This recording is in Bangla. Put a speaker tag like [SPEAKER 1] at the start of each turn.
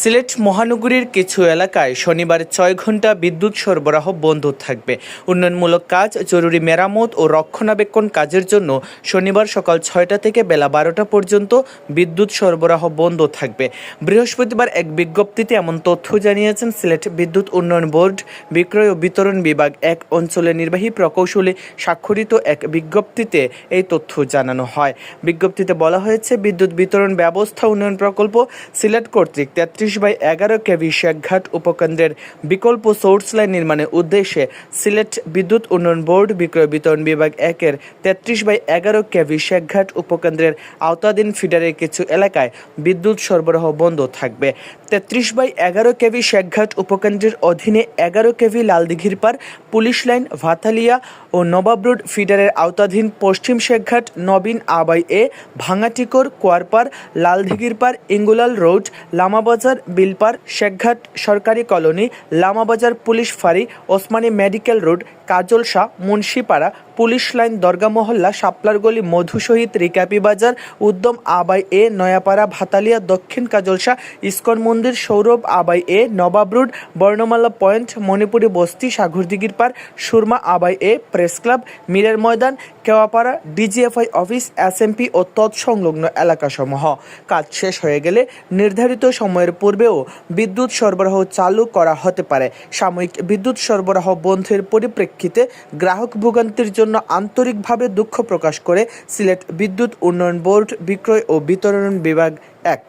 [SPEAKER 1] সিলেট মহানগরীর কিছু এলাকায় শনিবার ছয় ঘণ্টা বিদ্যুৎ সরবরাহ বন্ধ থাকবে। উন্নয়নমূলক কাজ, জরুরি মেরামত ও রক্ষণাবেক্ষণ কাজের জন্য শনিবার সকাল ছয়টা থেকে বেলা বারোটা পর্যন্ত বিদ্যুৎ সরবরাহ বন্ধ থাকবে। বৃহস্পতিবার এক বিজ্ঞপ্তিতে এমন তথ্য জানিয়েছেন সিলেট বিদ্যুৎ উন্নয়ন বোর্ড, বিক্রয় ও বিতরণ বিভাগ এক অঞ্চলের নির্বাহী প্রকৌশলী স্বাক্ষরিত এক বিজ্ঞপ্তিতে এই তথ্য জানানো হয়। বিজ্ঞপ্তিতে বলা হয়েছে, বিদ্যুৎ বিতরণ ব্যবস্থা উন্নয়ন প্রকল্প সিলেট কর্তৃক তেত্রিশ বাই এগারো কেভি শেখঘাট উপকেন্দ্রের বিকল্প সোর্স লাইন নির্মাণের উদ্দেশ্যে সিলেট বিদ্যুৎ উন্নয়ন বোর্ড, বিক্রয় বিতরণ বিভাগ একের তেত্রিশ বাই এগারো কেভি শেখঘাট উপকেন্দ্রের আওতাধীন ফিডারের কিছু এলাকায় বিদ্যুৎ সরবরাহ বন্ধ থাকবে। তেত্রিশ বাই এগারো কেভি শেখঘাট উপকেন্দ্রের অধীনে এগারো কেভি লালদিঘির পার পুলিশ লাইন, ভাতালিয়া ও নবাব রোড ফিডারের আওতাধীন পশ্চিম শেখঘাট নবীন আবাই এ, ভাঙাটিকর কোয়ারপার লালদিঘির পার ইঙ্গুলাল রোড লামাবাজার বিলপার শেখঘাট সরকারি কলোনি, লামাবাজার পুলিশ ফাঁড়ি, Osmani medical road Kajalshah Munshipara, police line, দরগা মহল্লা শাপলারগলি মধু শহীদ রিকাপি বাজার, উদ্যম আবাই এ, নয়াপাড়া, ভাতালিয়া, দক্ষিণ কাজলশা ইস্কন মন্দির, সৌরভ আবাই এ, নবাব রোড, বর্ণমালা পয়েন্ট, মণিপুরী বস্তি, সাগরদিঘির পার সুরমা আবাই এ, প্রেস ক্লাব, মিরের ময়দান কেওয়াপাড়া ডিজিএফআই অফিস এসএমপি ও তৎসংলগ্ন এলাকাসমূহ। কাজ শেষ হয়ে গেলে নির্ধারিত সময়ের পূর্বেও বিদ্যুৎ সরবরাহ চালু করা হতে পারে। সাময়িক বিদ্যুৎ সরবরাহ বন্ধের পরিপ্রেক্ষিতে গ্রাহক ভোগান্তির জন্য আন্তরিকভাবে দুঃখ প্রকাশ করে সিলেট বিদ্যুৎ উন্নয়ন বোর্ড বিক্রয় ও বিতরণ বিভাগ এক।